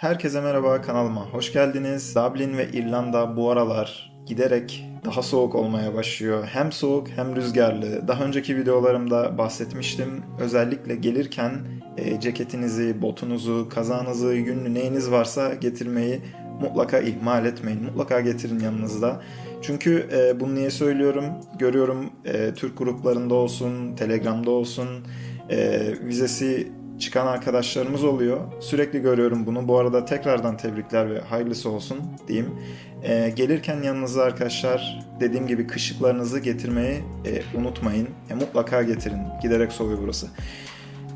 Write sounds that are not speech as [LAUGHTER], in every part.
Herkese merhaba kanalıma hoş geldiniz. Dublin ve İrlanda bu aralar giderek daha soğuk olmaya başlıyor. Hem soğuk hem rüzgarlı. Daha önceki videolarımda bahsetmiştim. Özellikle gelirken e, ceketinizi, botunuzu, kazağınızı, yünlü neyiniz varsa getirmeyi mutlaka ihmal etmeyin. Mutlaka getirin yanınızda. Çünkü e, bunu niye söylüyorum? Görüyorum e, Türk gruplarında olsun, Telegram'da olsun e, vizesi çıkan arkadaşlarımız oluyor. Sürekli görüyorum bunu. Bu arada tekrardan tebrikler ve hayırlısı olsun diyeyim. E, gelirken yanınıza arkadaşlar dediğim gibi kışlıklarınızı getirmeyi e, unutmayın. E, mutlaka getirin. Giderek soğuyor burası.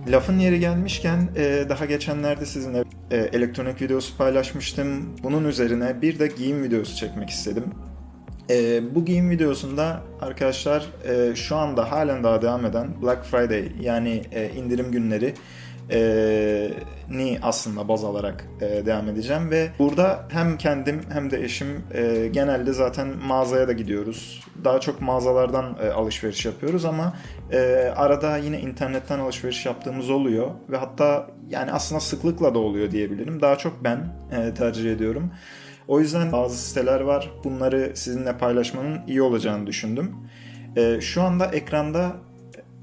Lafın yeri gelmişken e, daha geçenlerde sizinle e, elektronik videosu paylaşmıştım. Bunun üzerine bir de giyim videosu çekmek istedim. E, bu giyim videosunda arkadaşlar e, şu anda halen daha devam eden Black Friday yani e, indirim günleri e, ni aslında baz alarak e, devam edeceğim ve burada hem kendim hem de eşim e, genelde zaten mağazaya da gidiyoruz. Daha çok mağazalardan e, alışveriş yapıyoruz ama e, arada yine internetten alışveriş yaptığımız oluyor ve hatta yani aslında sıklıkla da oluyor diyebilirim. Daha çok ben e, tercih ediyorum. O yüzden bazı siteler var. Bunları sizinle paylaşmanın iyi olacağını düşündüm. E, şu anda ekranda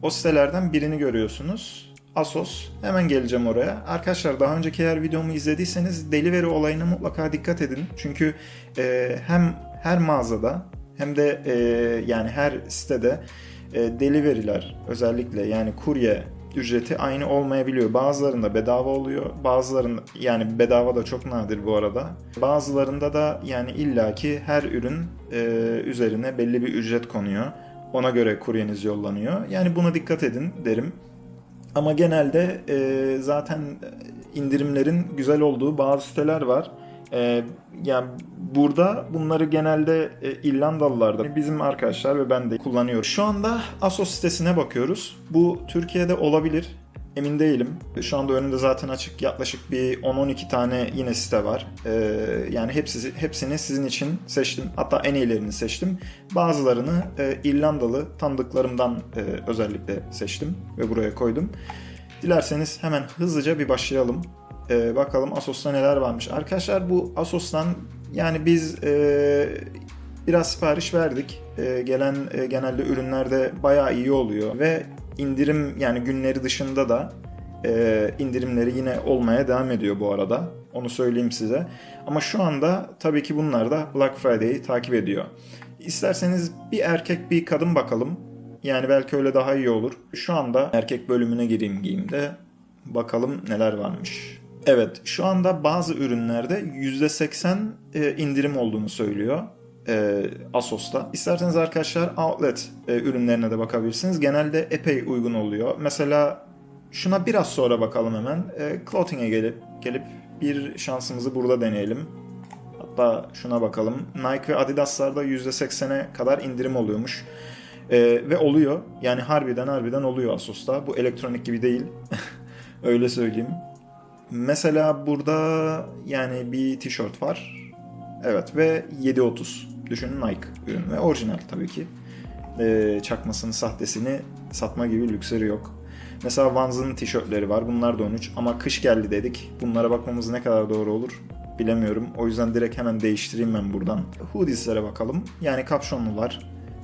o sitelerden birini görüyorsunuz. Asos. Hemen geleceğim oraya. Arkadaşlar daha önceki eğer videomu izlediyseniz delivery olayına mutlaka dikkat edin. Çünkü e, hem her mağazada hem de e, yani her sitede e, delivery'ler özellikle yani kurye ücreti aynı olmayabiliyor. Bazılarında bedava oluyor. Bazılarında yani bedava da çok nadir bu arada. Bazılarında da yani illaki her ürün e, üzerine belli bir ücret konuyor. Ona göre kuryeniz yollanıyor. Yani buna dikkat edin derim. Ama genelde e, zaten indirimlerin güzel olduğu bazı siteler var. E, yani burada bunları genelde e, İrlandalılar da bizim arkadaşlar ve ben de kullanıyorum. Şu anda Asos sitesine bakıyoruz. Bu Türkiye'de olabilir. Emin değilim. Şu anda önümde zaten açık yaklaşık bir 10-12 tane yine site var. Ee, yani hepsi, hepsini sizin için seçtim. Hatta en iyilerini seçtim. Bazılarını e, İrlandalı tanıdıklarımdan e, özellikle seçtim ve buraya koydum. Dilerseniz hemen hızlıca bir başlayalım. Ee, bakalım Asos'ta neler varmış. Arkadaşlar bu Asos'tan yani biz e, biraz sipariş verdik. E, gelen e, genelde ürünlerde bayağı iyi oluyor ve indirim yani günleri dışında da e, indirimleri yine olmaya devam ediyor bu arada. Onu söyleyeyim size. Ama şu anda tabii ki bunlar da Black Friday'i takip ediyor. İsterseniz bir erkek bir kadın bakalım. Yani belki öyle daha iyi olur. Şu anda erkek bölümüne gireyim giyimde. Bakalım neler varmış. Evet şu anda bazı ürünlerde %80 e, indirim olduğunu söylüyor e, Asos'ta. İsterseniz arkadaşlar outlet e, ürünlerine de bakabilirsiniz. Genelde epey uygun oluyor. Mesela şuna biraz sonra bakalım hemen. E, clothing'e gelip gelip bir şansımızı burada deneyelim. Hatta şuna bakalım. Nike ve Adidas'larda %80'e kadar indirim oluyormuş. E, ve oluyor. Yani harbiden harbiden oluyor Asos'ta. Bu elektronik gibi değil. [LAUGHS] Öyle söyleyeyim. Mesela burada yani bir tişört var. Evet ve 7.30. Düşünün Nike ürün ve orijinal tabii ki. Ee, çakmasını, sahtesini satma gibi lüksleri yok. Mesela Vans'ın tişörtleri var. Bunlar da 13 ama kış geldi dedik. Bunlara bakmamız ne kadar doğru olur bilemiyorum. O yüzden direkt hemen değiştireyim ben buradan. Hoodieslere bakalım. Yani kapşonlular.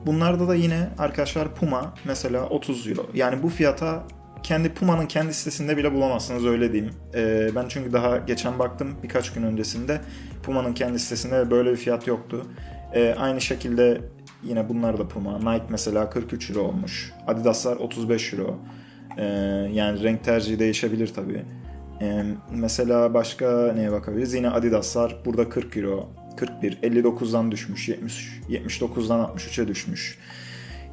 Bunlarda da yine arkadaşlar Puma mesela 30 euro. Yani bu fiyata kendi Puma'nın kendi sitesinde bile bulamazsınız öyle diyeyim. Ee, ben çünkü daha geçen baktım birkaç gün öncesinde Puma'nın kendi sitesinde böyle bir fiyat yoktu. Ee, aynı şekilde yine bunlar da Puma. Nike mesela 43 euro olmuş. Adidas'lar 35 euro. Ee, yani renk tercihi değişebilir tabii. Ee, mesela başka neye bakabiliriz? Yine Adidas'lar burada 40 euro. 41, 59'dan düşmüş, 70, 79'dan 63'e düşmüş.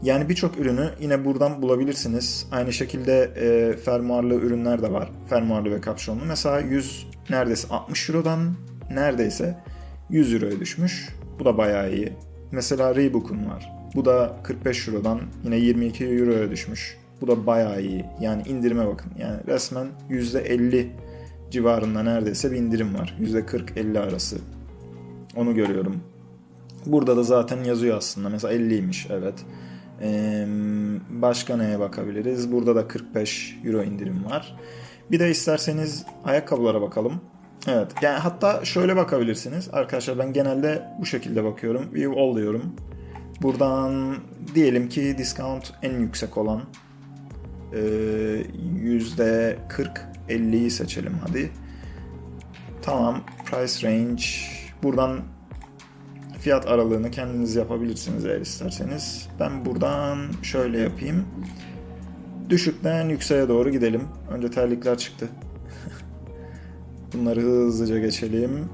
Yani birçok ürünü yine buradan bulabilirsiniz. Aynı şekilde e, fermuarlı ürünler de var. Fermuarlı ve kapşonlu. Mesela 100 neredeyse 60 Euro'dan neredeyse 100 Euro'ya düşmüş. Bu da bayağı iyi. Mesela Reebok'un var. Bu da 45 Euro'dan yine 22 Euro'ya düşmüş. Bu da bayağı iyi. Yani indirime bakın. Yani resmen %50 civarında neredeyse bir indirim var. %40-50 arası. Onu görüyorum. Burada da zaten yazıyor aslında. Mesela 50'ymiş evet. Ee, başka neye bakabiliriz? Burada da 45 euro indirim var. Bir de isterseniz ayakkabılara bakalım. Evet. Yani hatta şöyle bakabilirsiniz. Arkadaşlar ben genelde bu şekilde bakıyorum. View all diyorum. Buradan diyelim ki discount en yüksek olan e, yüzde 40 50'yi seçelim hadi. Tamam. Price range. Buradan fiyat aralığını kendiniz yapabilirsiniz eğer isterseniz. Ben buradan şöyle yapayım. Düşükten yükseğe doğru gidelim. Önce terlikler çıktı. Bunları hızlıca geçelim.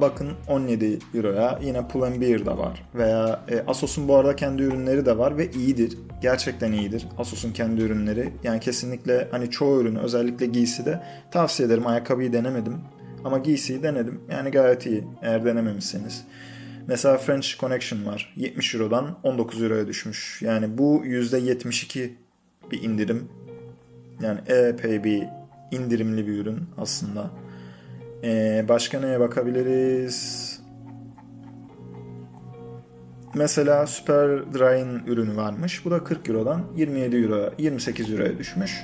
Bakın 17 Euro'ya yine Pull&Bear da var. Veya e, Asos'un bu arada kendi ürünleri de var ve iyidir. Gerçekten iyidir. Asos'un kendi ürünleri. Yani kesinlikle hani çoğu ürünü özellikle giysi de tavsiye ederim. Ayakkabıyı denemedim. Ama giysiyi denedim. Yani gayet iyi eğer denememişseniz. Mesela French Connection var. 70 Euro'dan 19 Euro'ya düşmüş. Yani bu %72 bir indirim. Yani epey bir indirimli bir ürün aslında. Ee, başka neye bakabiliriz? Mesela Super Dry'in ürünü varmış. Bu da 40 Euro'dan 27 Euro'ya, 28 Euro'ya düşmüş.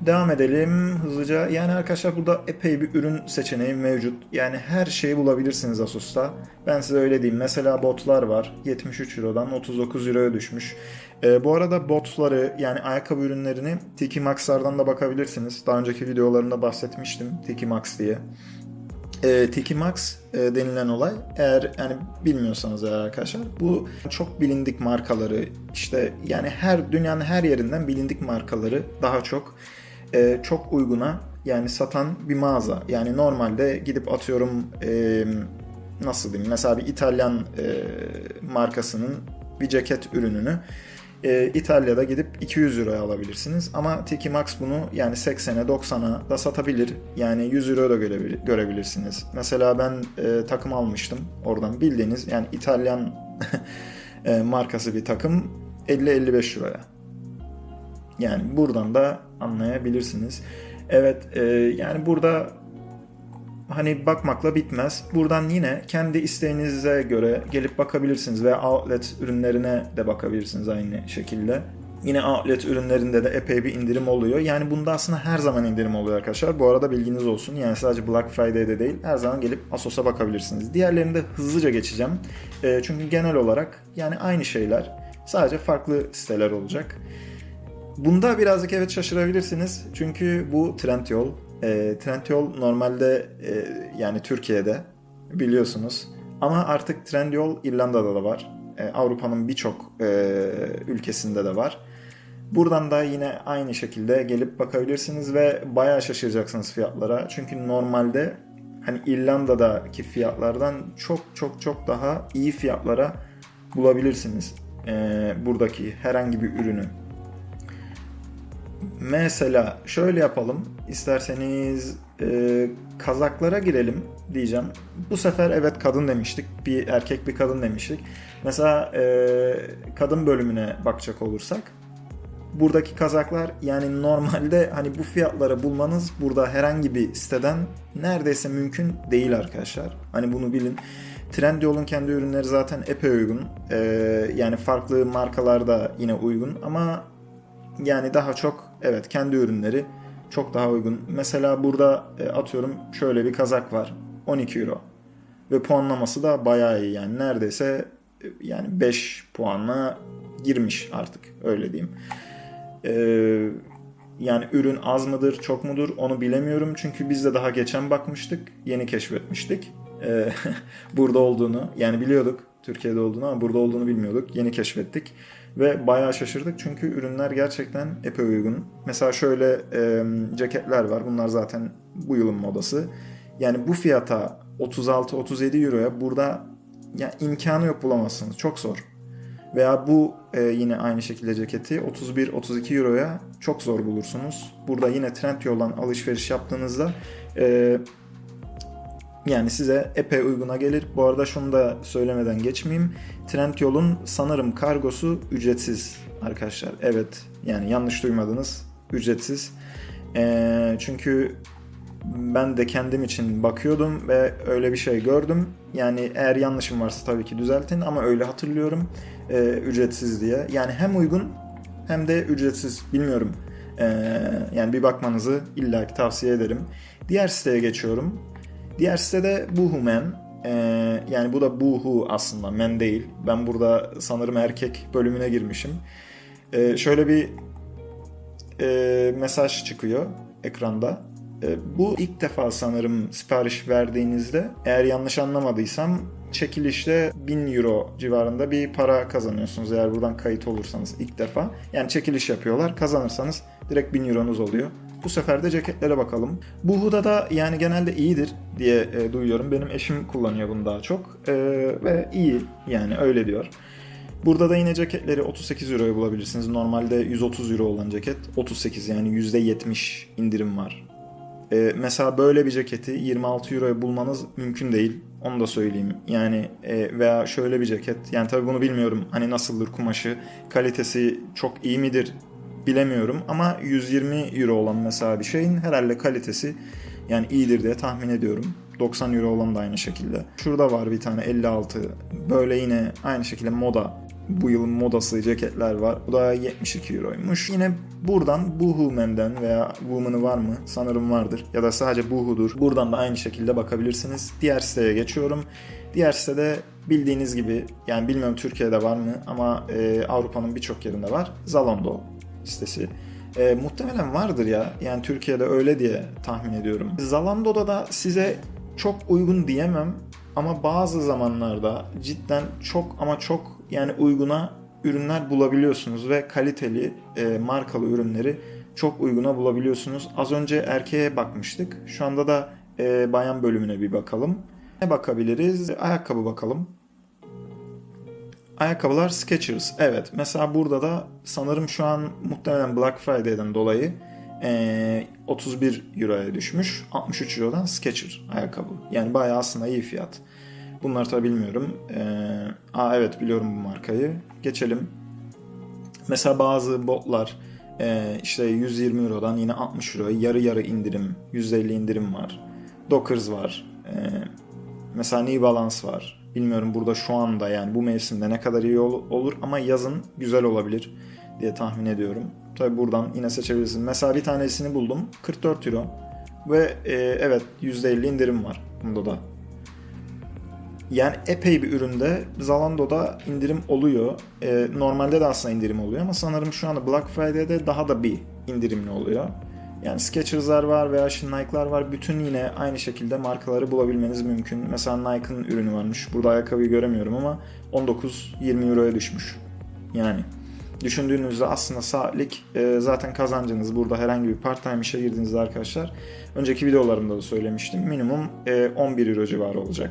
Devam edelim hızlıca. Yani arkadaşlar burada epey bir ürün seçeneği mevcut. Yani her şeyi bulabilirsiniz Asus'ta. Ben size öyle diyeyim. Mesela botlar var. 73 Euro'dan 39 Euro'ya düşmüş. Ee, bu arada botları yani ayakkabı ürünlerini Tiki Max'lardan da bakabilirsiniz. Daha önceki videolarımda bahsetmiştim Tiki Max diye. E, Tiki Max e, denilen olay eğer yani bilmiyorsanız eğer arkadaşlar bu çok bilindik markaları işte yani her dünyanın her yerinden bilindik markaları daha çok e, çok uyguna yani satan bir mağaza. Yani normalde gidip atıyorum e, nasıl diyeyim mesela bir İtalyan e, markasının bir ceket ürününü e, İtalya'da gidip 200 euroya alabilirsiniz. Ama Tiki Max bunu yani 80'e 90'a da satabilir. Yani 100 euro da görebilir, görebilirsiniz. Mesela ben e, takım almıştım oradan bildiğiniz yani İtalyan [LAUGHS] e, markası bir takım 50-55 euroya. Yani buradan da anlayabilirsiniz. Evet e, yani burada hani bakmakla bitmez. Buradan yine kendi isteğinize göre gelip bakabilirsiniz veya outlet ürünlerine de bakabilirsiniz aynı şekilde. Yine outlet ürünlerinde de epey bir indirim oluyor. Yani bunda aslında her zaman indirim oluyor arkadaşlar. Bu arada bilginiz olsun. Yani sadece Black Friday'de değil her zaman gelip Asos'a bakabilirsiniz. Diğerlerini de hızlıca geçeceğim. E, çünkü genel olarak yani aynı şeyler. Sadece farklı siteler olacak. Bunda birazcık evet şaşırabilirsiniz. Çünkü bu Trendyol. E, Trendyol normalde e, yani Türkiye'de biliyorsunuz. Ama artık Trendyol İrlanda'da da var. E, Avrupa'nın birçok e, ülkesinde de var. Buradan da yine aynı şekilde gelip bakabilirsiniz ve bayağı şaşıracaksınız fiyatlara. Çünkü normalde hani İrlanda'daki fiyatlardan çok çok çok daha iyi fiyatlara bulabilirsiniz e, buradaki herhangi bir ürünü. Mesela şöyle yapalım. İsterseniz e, kazaklara girelim diyeceğim. Bu sefer evet kadın demiştik. Bir erkek bir kadın demiştik. Mesela e, kadın bölümüne bakacak olursak buradaki kazaklar yani normalde hani bu fiyatları bulmanız burada herhangi bir siteden neredeyse mümkün değil arkadaşlar. Hani bunu bilin. Trendyol'un kendi ürünleri zaten epey uygun. Ee, yani farklı markalarda yine uygun ama yani daha çok evet kendi ürünleri çok daha uygun. Mesela burada e, atıyorum şöyle bir kazak var. 12 euro. Ve puanlaması da bayağı iyi yani neredeyse e, yani 5 puanla girmiş artık öyle diyeyim. Ee, yani ürün az mıdır çok mudur onu bilemiyorum. Çünkü biz de daha geçen bakmıştık. Yeni keşfetmiştik. Ee, [LAUGHS] burada olduğunu yani biliyorduk Türkiye'de olduğunu ama burada olduğunu bilmiyorduk. Yeni keşfettik. Ve bayağı şaşırdık çünkü ürünler gerçekten epey uygun. Mesela şöyle e, ceketler var. Bunlar zaten bu yılın modası. Yani bu fiyata 36-37 euroya burada ya imkanı yok bulamazsınız. Çok zor. Veya bu e, yine aynı şekilde ceketi 31-32 euroya çok zor bulursunuz. Burada yine Trendyol'dan alışveriş yaptığınızda e, yani size epey uyguna gelir. Bu arada şunu da söylemeden geçmeyeyim. Trendyol'un sanırım kargosu ücretsiz arkadaşlar. Evet yani yanlış duymadınız. Ücretsiz. E, çünkü ben de kendim için bakıyordum ve öyle bir şey gördüm. Yani eğer yanlışım varsa tabii ki düzeltin ama öyle hatırlıyorum e, ücretsiz diye. Yani hem uygun hem de ücretsiz bilmiyorum. Ee, yani bir bakmanızı illaki tavsiye ederim. Diğer siteye geçiyorum. Diğer sitede Man. Ee, yani bu da Boohoo aslında men değil. Ben burada sanırım erkek bölümüne girmişim. Ee, şöyle bir e, mesaj çıkıyor ekranda. E, bu ilk defa sanırım sipariş verdiğinizde eğer yanlış anlamadıysam çekilişte 1000 euro civarında bir para kazanıyorsunuz eğer buradan kayıt olursanız ilk defa. Yani çekiliş yapıyorlar kazanırsanız direkt 1000 euronuz oluyor. Bu sefer de ceketlere bakalım. Bu Huda da yani genelde iyidir diye e, duyuyorum. Benim eşim kullanıyor bunu daha çok. E, ve iyi yani öyle diyor. Burada da yine ceketleri 38 euroya bulabilirsiniz. Normalde 130 euro olan ceket 38 yani %70 indirim var. Ee, mesela böyle bir ceketi 26 euroya bulmanız mümkün değil. Onu da söyleyeyim. Yani e, veya şöyle bir ceket. Yani tabii bunu bilmiyorum. Hani nasıldır kumaşı, kalitesi çok iyi midir bilemiyorum. Ama 120 euro olan mesela bir şeyin herhalde kalitesi yani iyidir diye tahmin ediyorum. 90 euro olan da aynı şekilde. Şurada var bir tane 56. Böyle yine aynı şekilde moda bu yılın modası ceketler var. Bu da 72 euroymuş. Yine buradan Boohoo Men'den veya Woman'ı var mı? Sanırım vardır. Ya da sadece Boohoo'dur. Buradan da aynı şekilde bakabilirsiniz. Diğer siteye geçiyorum. Diğer sitede bildiğiniz gibi yani bilmiyorum Türkiye'de var mı ama e, Avrupa'nın birçok yerinde var. Zalando sitesi. E, muhtemelen vardır ya. Yani Türkiye'de öyle diye tahmin ediyorum. Zalando'da da size çok uygun diyemem ama bazı zamanlarda cidden çok ama çok yani uyguna ürünler bulabiliyorsunuz ve kaliteli e, markalı ürünleri çok uyguna bulabiliyorsunuz. Az önce erkeğe bakmıştık. Şu anda da e, bayan bölümüne bir bakalım. Ne bakabiliriz? Ayakkabı bakalım. Ayakkabılar Skechers. Evet. Mesela burada da sanırım şu an muhtemelen Black Friday'den dolayı e, 31 Euro'ya düşmüş. 63 Euro'dan Skechers ayakkabı. Yani bayağı aslında iyi fiyat. Bunları tabi bilmiyorum. Ee, aa evet biliyorum bu markayı. Geçelim. Mesela bazı botlar e, işte 120 Euro'dan yine 60 Euro'ya yarı yarı indirim, 150 indirim var. Dockers var. E, mesela New Balance var. Bilmiyorum burada şu anda yani bu mevsimde ne kadar iyi ol- olur ama yazın güzel olabilir diye tahmin ediyorum. Tabi buradan yine seçebilirsin. Mesela bir tanesini buldum. 44 Euro. Ve e, evet %50 indirim var bunda da. Yani epey bir üründe Zalando'da indirim oluyor. Ee, normalde de aslında indirim oluyor ama sanırım şu anda Black Friday'de daha da bir indirimli oluyor. Yani Skechers'lar var veya Nike'lar var. Bütün yine aynı şekilde markaları bulabilmeniz mümkün. Mesela Nike'ın ürünü varmış. Burada ayakkabıyı göremiyorum ama 19-20 euroya düşmüş. Yani düşündüğünüzde aslında saatlik e, zaten kazancınız burada herhangi bir part time işe girdiğinizde arkadaşlar önceki videolarımda da söylemiştim minimum e, 11 euro civarı olacak.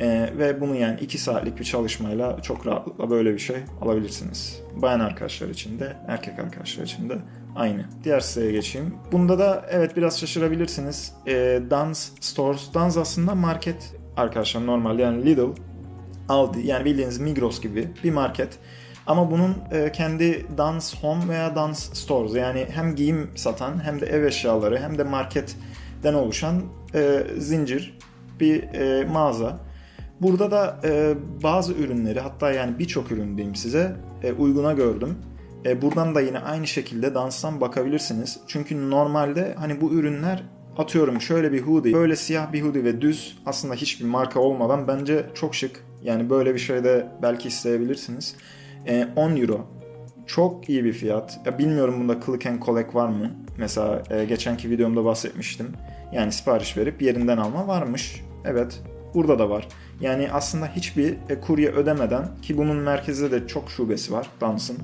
Ee, ve bunu yani 2 saatlik bir çalışmayla çok rahatlıkla böyle bir şey alabilirsiniz. Bayan arkadaşlar için de erkek arkadaşlar için de aynı. Diğer siteye geçeyim. Bunda da evet biraz şaşırabilirsiniz. Ee, Dance Stores. Dance aslında market arkadaşlar normalde yani Lidl, Aldi yani bildiğiniz Migros gibi bir market. Ama bunun e, kendi Dance Home veya Dance Stores yani hem giyim satan hem de ev eşyaları hem de marketten oluşan e, zincir bir e, mağaza. Burada da e, bazı ürünleri hatta yani birçok ürün diyeyim size e, uyguna gördüm. E, buradan da yine aynı şekilde danstan bakabilirsiniz. Çünkü normalde hani bu ürünler atıyorum şöyle bir hoodie, böyle siyah bir hoodie ve düz aslında hiçbir marka olmadan bence çok şık. Yani böyle bir şey de belki isteyebilirsiniz. E, 10 euro. Çok iyi bir fiyat. Ya bilmiyorum bunda click and collect var mı? Mesela e, geçenki videomda bahsetmiştim. Yani sipariş verip yerinden alma varmış. Evet burada da var. Yani aslında hiçbir e, kurye ödemeden ki bunun merkezde de çok şubesi var Dans'ın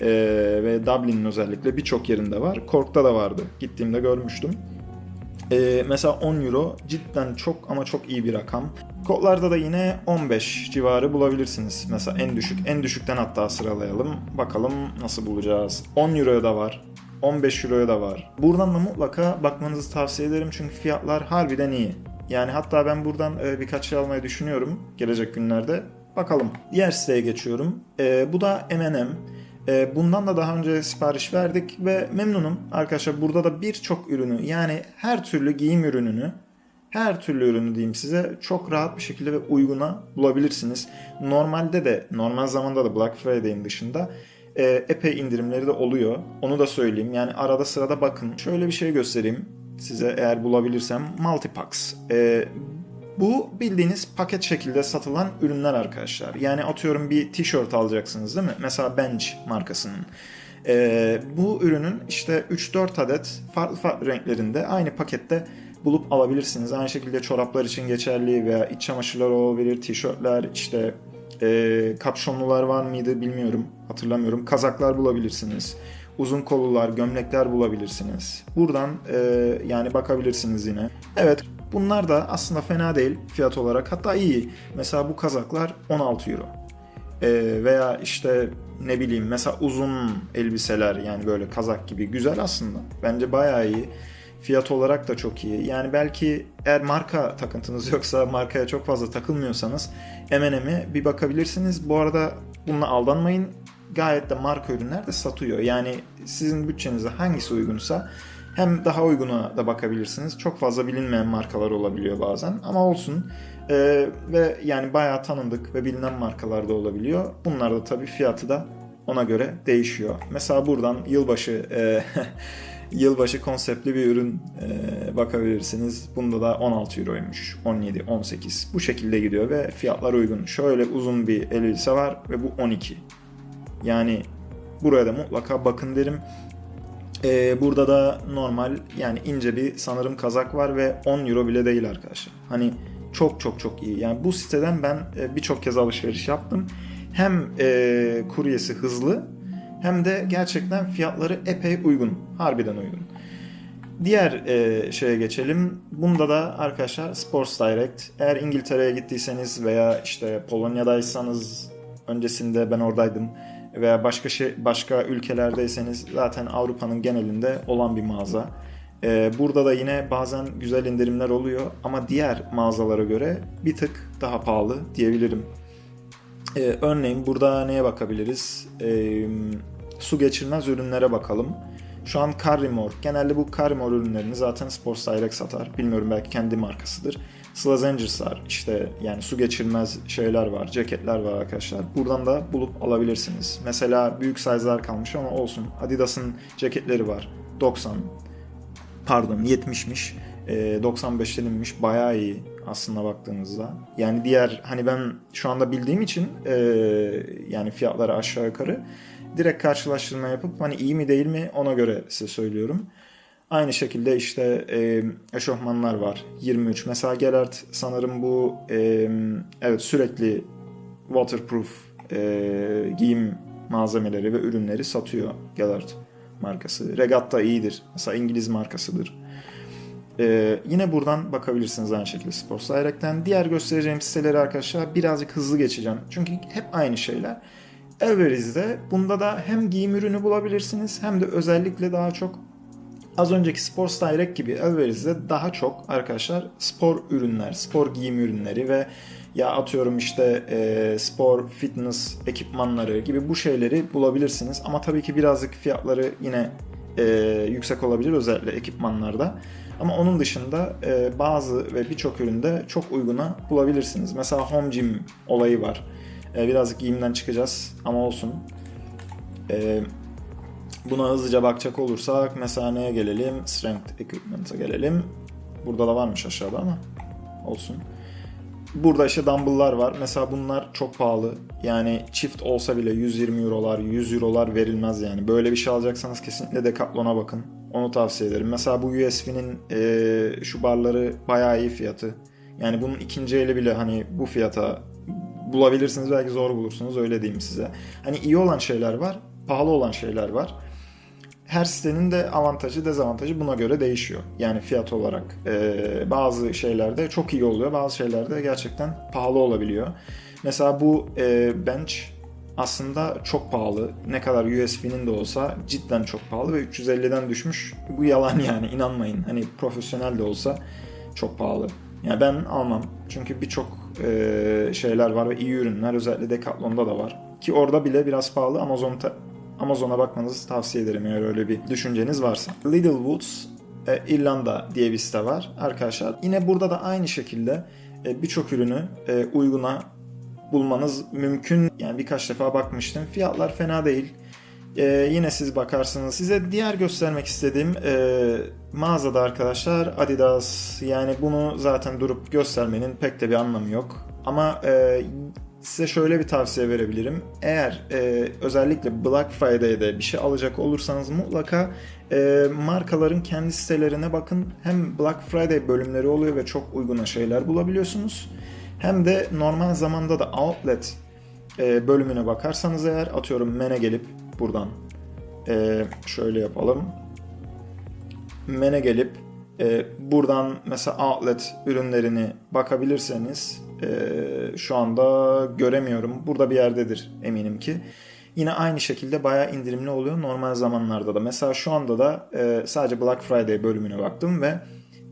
e, ve Dublin'in özellikle birçok yerinde var. Cork'ta da vardı. Gittiğimde görmüştüm. E, mesela 10 euro cidden çok ama çok iyi bir rakam. Kodlarda da yine 15 civarı bulabilirsiniz. Mesela en düşük. En düşükten hatta sıralayalım. Bakalım nasıl bulacağız. 10 euroya da var. 15 euroya da var. Buradan da mutlaka bakmanızı tavsiye ederim çünkü fiyatlar harbiden iyi. Yani hatta ben buradan e, birkaç şey almayı düşünüyorum gelecek günlerde. Bakalım. Diğer siteye geçiyorum. E, bu da M&M. E, bundan da daha önce sipariş verdik ve memnunum. Arkadaşlar burada da birçok ürünü yani her türlü giyim ürününü her türlü ürünü diyeyim size çok rahat bir şekilde ve uyguna bulabilirsiniz. Normalde de normal zamanda da Black Friday'in dışında e, epey indirimleri de oluyor. Onu da söyleyeyim. Yani arada sırada bakın. Şöyle bir şey göstereyim size eğer bulabilirsem. Multipacks. E, bu bildiğiniz paket şekilde satılan ürünler arkadaşlar. Yani atıyorum bir tişört alacaksınız değil mi? Mesela Bench markasının. Ee, bu ürünün işte 3-4 adet farklı farklı renklerinde aynı pakette bulup alabilirsiniz. Aynı şekilde çoraplar için geçerli veya iç çamaşırlar olabilir, tişörtler, işte e, kapşonlular var mıydı bilmiyorum, hatırlamıyorum. Kazaklar bulabilirsiniz. Uzun kollular, gömlekler bulabilirsiniz. Buradan e, yani bakabilirsiniz yine. Evet bunlar da aslında fena değil fiyat olarak. Hatta iyi. Mesela bu kazaklar 16 euro. E, veya işte ne bileyim mesela uzun elbiseler yani böyle kazak gibi güzel aslında. Bence bayağı iyi. Fiyat olarak da çok iyi. Yani belki eğer marka takıntınız [LAUGHS] yoksa markaya çok fazla takılmıyorsanız M&M'e bir bakabilirsiniz. Bu arada bununla aldanmayın. Gayet de marka ürünler de satıyor. Yani sizin bütçenize hangisi uygunsa hem daha uyguna da bakabilirsiniz. Çok fazla bilinmeyen markalar olabiliyor bazen ama olsun. Ee, ve yani bayağı tanındık ve bilinen markalar da olabiliyor. Bunlar da tabii fiyatı da ona göre değişiyor. Mesela buradan yılbaşı e, [LAUGHS] yılbaşı konseptli bir ürün e, bakabilirsiniz. Bunda da 16 euroymuş. 17, 18. Bu şekilde gidiyor ve fiyatlar uygun. Şöyle uzun bir elbise var ve bu 12. Yani buraya da mutlaka bakın derim. Ee, burada da normal yani ince bir sanırım kazak var ve 10 euro bile değil arkadaşlar. Hani çok çok çok iyi. Yani bu siteden ben e, birçok kez alışveriş yaptım. Hem e, kuryesi hızlı hem de gerçekten fiyatları epey uygun. Harbiden uygun. Diğer e, şeye geçelim. Bunda da arkadaşlar Sports Direct. Eğer İngiltere'ye gittiyseniz veya işte Polonya'daysanız öncesinde ben oradaydım veya başka şey başka ülkelerdeyseniz zaten Avrupa'nın genelinde olan bir mağaza. Ee, burada da yine bazen güzel indirimler oluyor ama diğer mağazalara göre bir tık daha pahalı diyebilirim. Ee, örneğin burada neye bakabiliriz? Ee, su geçirmez ürünlere bakalım. Şu an Carrimore. Genelde bu Carrimore ürünlerini zaten Sports Direct satar. Bilmiyorum belki kendi markasıdır. Slazengers var. İşte yani su geçirmez şeyler var. Ceketler var arkadaşlar. Buradan da bulup alabilirsiniz. Mesela büyük size'lar kalmış ama olsun. Adidas'ın ceketleri var. 90. Pardon 70'miş. E, 95 denilmiş. Bayağı iyi aslında baktığınızda. Yani diğer hani ben şu anda bildiğim için e, yani fiyatları aşağı yukarı direkt karşılaştırma yapıp hani iyi mi değil mi ona göre size söylüyorum. Aynı şekilde işte e, eşofmanlar var. 23. Mesela Gellert sanırım bu e, evet sürekli waterproof e, giyim malzemeleri ve ürünleri satıyor Gellert markası. Regatta iyidir. Mesela İngiliz markasıdır. Ee, yine buradan bakabilirsiniz aynı şekilde Sports Direct'ten. Diğer göstereceğim siteleri arkadaşlar birazcık hızlı geçeceğim. Çünkü hep aynı şeyler. Elveriz'de bunda da hem giyim ürünü bulabilirsiniz hem de özellikle daha çok az önceki Sports Direct gibi Elveriz'de daha çok arkadaşlar spor ürünler, spor giyim ürünleri ve ya atıyorum işte e, spor fitness ekipmanları gibi bu şeyleri bulabilirsiniz. Ama tabii ki birazcık fiyatları yine e, yüksek olabilir özellikle ekipmanlarda. Ama onun dışında e, bazı ve birçok üründe çok uyguna bulabilirsiniz. Mesela home gym olayı var. E, birazcık giyimden çıkacağız ama olsun. E, buna hızlıca bakacak olursak mesela neye gelelim? Strength Equipment'a gelelim. Burada da varmış aşağıda ama olsun. Burada işte dumbbell'lar var. Mesela bunlar çok pahalı. Yani çift olsa bile 120 eurolar, 100 eurolar verilmez yani. Böyle bir şey alacaksanız kesinlikle Decathlon'a bakın. Onu tavsiye ederim. Mesela bu USB'nin e, şu barları bayağı iyi fiyatı. Yani bunun ikinci eli bile hani bu fiyata bulabilirsiniz. Belki zor bulursunuz öyle diyeyim size. Hani iyi olan şeyler var, pahalı olan şeyler var. Her sitenin de avantajı, dezavantajı buna göre değişiyor. Yani fiyat olarak. Ee, bazı şeylerde çok iyi oluyor, bazı şeylerde gerçekten pahalı olabiliyor. Mesela bu e, bench aslında çok pahalı. Ne kadar USB'nin de olsa cidden çok pahalı ve 350'den düşmüş. Bu yalan yani inanmayın. Hani profesyonel de olsa çok pahalı. Yani ben almam. Çünkü birçok e, şeyler var ve iyi ürünler özellikle Decathlon'da da var. Ki orada bile biraz pahalı Amazon'da Amazon'a bakmanızı tavsiye ederim eğer öyle bir düşünceniz varsa. Little Woods e, İrlanda diye bir site var arkadaşlar. Yine burada da aynı şekilde e, birçok ürünü e, uyguna bulmanız mümkün. Yani birkaç defa bakmıştım. Fiyatlar fena değil. Ee, yine siz bakarsınız. Size diğer göstermek istediğim e, mağazada arkadaşlar Adidas yani bunu zaten durup göstermenin pek de bir anlamı yok. Ama e, size şöyle bir tavsiye verebilirim. Eğer e, özellikle Black Friday'de bir şey alacak olursanız mutlaka e, markaların kendi sitelerine bakın. Hem Black Friday bölümleri oluyor ve çok uyguna şeyler bulabiliyorsunuz. Hem de normal zamanda da outlet e, bölümüne bakarsanız eğer atıyorum men'e gelip buradan e, şöyle yapalım. Men'e gelip e, buradan mesela outlet ürünlerini bakabilirseniz e, şu anda göremiyorum. Burada bir yerdedir eminim ki. Yine aynı şekilde bayağı indirimli oluyor normal zamanlarda da. Mesela şu anda da e, sadece Black Friday bölümüne baktım ve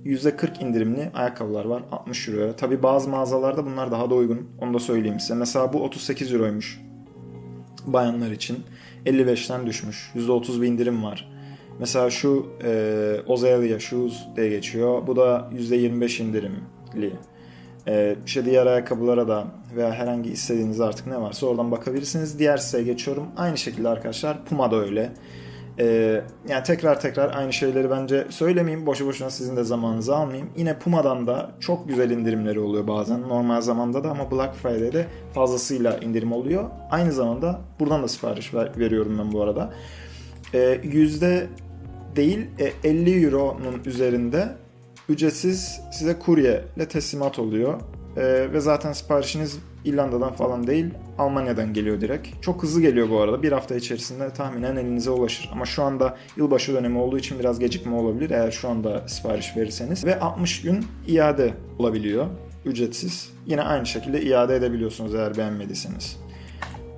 %40 indirimli ayakkabılar var 60 euroya. Tabi bazı mağazalarda bunlar daha da uygun. Onu da söyleyeyim size. Mesela bu 38 euroymuş bayanlar için. 55'ten düşmüş. %30 bir indirim var. Mesela şu e, Ozelia Shoes diye geçiyor. Bu da %25 indirimli. E, işte diğer ayakkabılara da veya herhangi istediğiniz artık ne varsa oradan bakabilirsiniz. Diğer siteye geçiyorum. Aynı şekilde arkadaşlar Puma da öyle. Ee, yani tekrar tekrar aynı şeyleri bence söylemeyeyim. Boşu boşuna sizin de zamanınızı almayayım. Yine Puma'dan da çok güzel indirimleri oluyor bazen. Normal zamanda da ama Black Friday'de fazlasıyla indirim oluyor. Aynı zamanda buradan da sipariş ver- veriyorum ben bu arada. Ee, yüzde değil e, 50 euronun üzerinde ücretsiz size kuryeyle teslimat oluyor. Ee, ve zaten siparişiniz İrlanda'dan falan değil Almanya'dan geliyor direkt. Çok hızlı geliyor bu arada. Bir hafta içerisinde tahminen elinize ulaşır. Ama şu anda yılbaşı dönemi olduğu için biraz gecikme olabilir eğer şu anda sipariş verirseniz. Ve 60 gün iade olabiliyor. Ücretsiz. Yine aynı şekilde iade edebiliyorsunuz eğer beğenmediyseniz.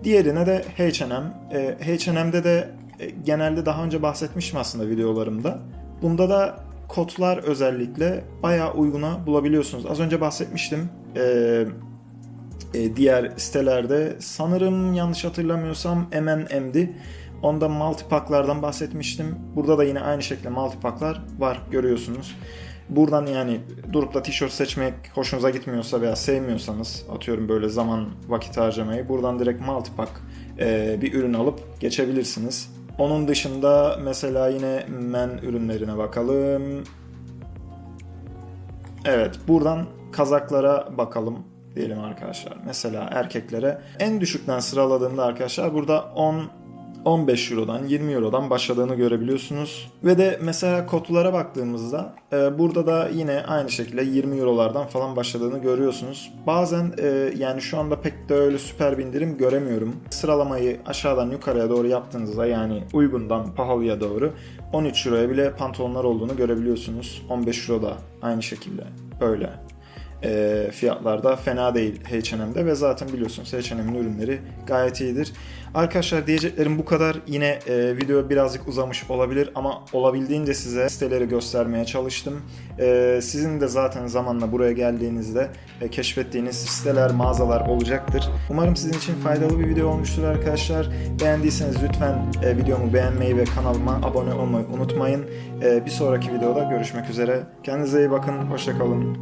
Diğerine de H&M. Ee, H&M'de de e, genelde daha önce bahsetmiştim aslında videolarımda. Bunda da kodlar özellikle bayağı uyguna bulabiliyorsunuz. Az önce bahsetmiştim. Ee, e, diğer sitelerde sanırım yanlış hatırlamıyorsam M&M'di. Onda multipaklardan bahsetmiştim. Burada da yine aynı şekilde multipaklar var görüyorsunuz. Buradan yani durup da tişört seçmek hoşunuza gitmiyorsa veya sevmiyorsanız atıyorum böyle zaman vakit harcamayı buradan direkt multipak e, bir ürün alıp geçebilirsiniz. Onun dışında mesela yine men ürünlerine bakalım. Evet buradan kazaklara bakalım diyelim arkadaşlar. Mesela erkeklere en düşükten sıraladığımda arkadaşlar burada 10 15 Euro'dan 20 Euro'dan başladığını görebiliyorsunuz. Ve de mesela kotlara baktığımızda e, burada da yine aynı şekilde 20 Euro'lardan falan başladığını görüyorsunuz. Bazen e, yani şu anda pek de öyle süper bir indirim göremiyorum. Sıralamayı aşağıdan yukarıya doğru yaptığınızda yani uygundan pahalıya doğru 13 Euro'ya bile pantolonlar olduğunu görebiliyorsunuz. 15 Euro da aynı şekilde öyle e, fiyatlarda fena değil H&M'de ve zaten biliyorsunuz H&M'in ürünleri gayet iyidir. Arkadaşlar diyeceklerim bu kadar. Yine e, video birazcık uzamış olabilir ama olabildiğince size siteleri göstermeye çalıştım. E, sizin de zaten zamanla buraya geldiğinizde e, keşfettiğiniz siteler, mağazalar olacaktır. Umarım sizin için faydalı bir video olmuştur arkadaşlar. Beğendiyseniz lütfen e, videomu beğenmeyi ve kanalıma abone olmayı unutmayın. E, bir sonraki videoda görüşmek üzere. Kendinize iyi bakın. Hoşçakalın.